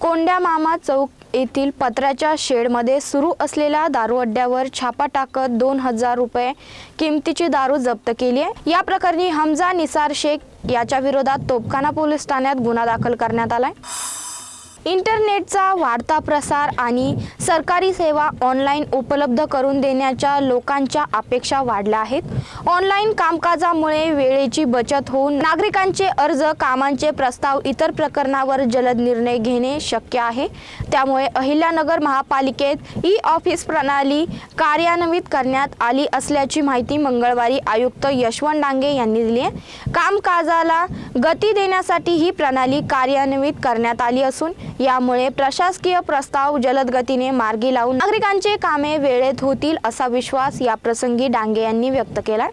कोंड्या मामा चौक येथील पत्र्याच्या शेडमध्ये सुरू असलेल्या दारू अड्ड्यावर छापा टाकत दोन हजार रुपये किमतीची दारू जप्त केली आहे. या प्रकरणी हमजा निसार शेख याच्या विरोधात तोपखाना पोलीस ठाण्यात गुन्हा दाखल करण्यात आलाय. इंटरनेटचा वाढता प्रसार आणि सरकारी सेवा ऑनलाईन उपलब्ध करून देण्याच्या लोकांच्या अपेक्षा वाढल्या आहेत. ऑनलाईन कामकाजामुळे वेळेची बचत होऊन नागरिकांचे अर्ज कामांचे प्रस्ताव इतर प्रकरणावर जलद निर्णय घेणे शक्य आहे. त्यामुळे अहिल्यानगर महापालिकेत ई ऑफिस प्रणाली कार्यान्वित करण्यात आली असल्याची माहिती मंगळवारी आयुक्त यशवंत डांगे यांनी दिली आहे. कामकाजाला गती देण्यासाठी ही प्रणाली कार्यान्वित करण्यात आली असून यामुळे प्रशासकीय प्रस्ताव जलद गतीने मार्गी लावून नागरिकांचे कामे वेळेत होतील असा विश्वास या प्रसंगी डांगे यांनी व्यक्त केला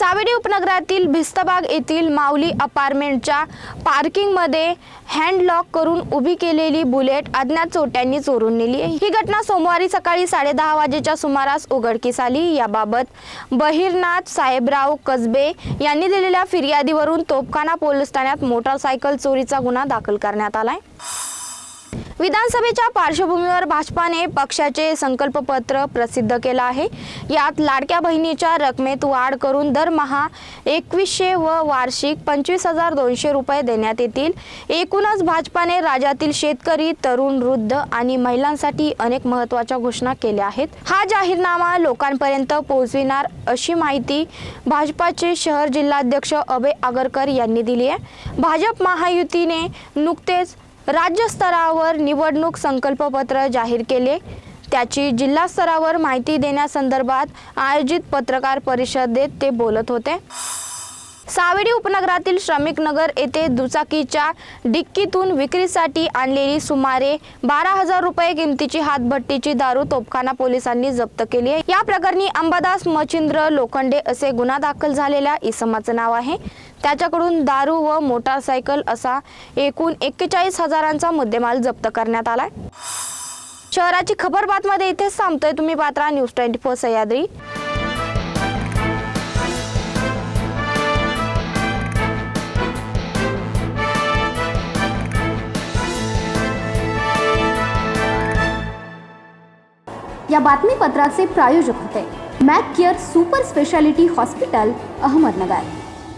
सावेडी उपनगरातील भिस्तबाग येथील माऊली अपार्टमेंटच्या पार्किंगमध्ये हँडलॉक करून उभी केलेली बुलेट अज्ञात चोट्यांनी चोरून नेली ही घटना सोमवारी सकाळी साडेदहा वाजेच्या सुमारास उघडकीस आली. याबाबत बहिरनाथ साहेबराव कसबे यांनी दिलेल्या फिर्यादीवरून तोपखाना पोलीस ठाण्यात मोटारसायकल चोरीचा गुन्हा दाखल करण्यात आलाय. विधानसभेच्या पार्श्वभूमीवर भाजपाने पक्षाचे संकल्पपत्र प्रसिद्ध केलं आहे. यात लाडक्या बहिणीच्या रकमेत वाढ करून दरमहा एकवीसशे व वार्षिक पंचवीस हजार दोनशे रुपये देण्यात येतील. एकूणच भाजपाने राज्यातील शेतकरी तरुण वृद्ध आणि महिलांसाठी अनेक महत्त्वाच्या घोषणा केल्या आहेत. हा जाहीरनामा लोकांपर्यंत पोहोचविणार अशी माहिती भाजपाचे शहर जिल्हाध्यक्ष अभय आगरकर यांनी दिली आहे. भाजप महायुतीने नुकतेच राज्यस्तरावर निवडणूक संकल्पपत्र जाहीर केले. त्याची जिल्हा स्तरावर माहिती देण्यासंदर्भात आयोजित पत्रकार परिषदेत ते बोलत होते. सावेडी उपनगरातील श्रमिक नगर येथे दुचाकीच्या डिक्कीतून विक्रीसाठी आणलेली सुमारे बारा हजार रुपये किमतीची हातभट्टीची दारू तोपखाना पोलिसांनी जप्त केली आहे. या प्रकरणी अंबादास मच्छिंद्र लोखंडे असे गुन्हा दाखल झालेल्या इसमाचं नाव आहे. त्याच्याकडून दारू व मोटारसायकल असा एकूण एक्केचाळीस हजारांचा मुद्देमाल जप्त करण्यात आलाय. शहराची खबर बातमध्ये इथेच थांबतोय तुम्ही पात्रा न्यूज ट्वेंटी फोर सह्याद्री. या बातमीपत्राचे प्रायोजक होते. Mac care super speciality hospital Ahmednagar.